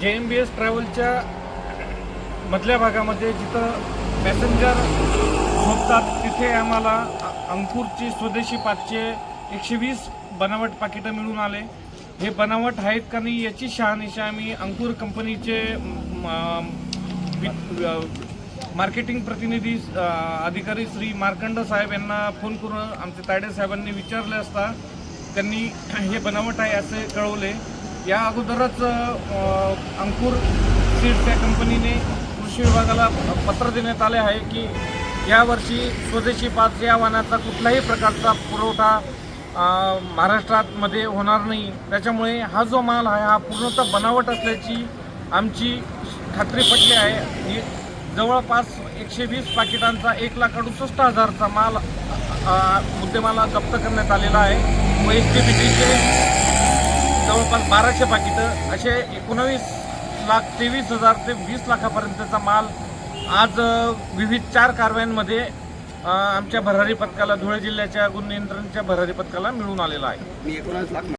जे एम बी एस ट्रॅव्हलच्या मधल्या भागामध्ये जिथं पॅसेंजर झोपतात तिथे आम्हाला अंकुरची स्वदेशी पाचशे एकशे वीस बनावट पाकिटं मिळून आले. हे बनावट आहेत का नाही याची शहानिशा आम्ही अंकुर कंपनीचे मार्केटिंग प्रतिनिधी अधिकारी श्री मार्कंड साहेब यांना फोन करून आमचे तायडे साहेबांनी विचारले असता त्यांनी हे बनावट आहे असे कळवले. या अगोदरच अंकुर सीड्स या कंपनीने कृषी विभागाला पत्र देण्यात आले आहे की यावर्षी स्वदेशी पाच या वाहनाचा कुठल्याही प्रकारचा पुरवठा महाराष्ट्रातमध्ये होणार नाही. त्याच्यामुळे हा जो माल आहे हा पूर्णतः बनावट असल्याची आमची खात्री पटली आहे. जवळपास एकशे वीस पाकिटांचा एक लाख अडुसष्ट हजारचा माल मुद्देमाला जप्त करण्यात आलेला आहे. व एस टी बी टीचे जवळपास बाराशे पाकिटं असे एकोणावीस लाख तेवीस हजार ते वीस लाखापर्यंतचा माल आज विविध चार कारवायांमध्ये आमच्या भरारी पथकाला धुळे जिल्ह्याच्या गुन्हे नियंत्रणच्या भरारी पथकाला मिळून आलेला आहे.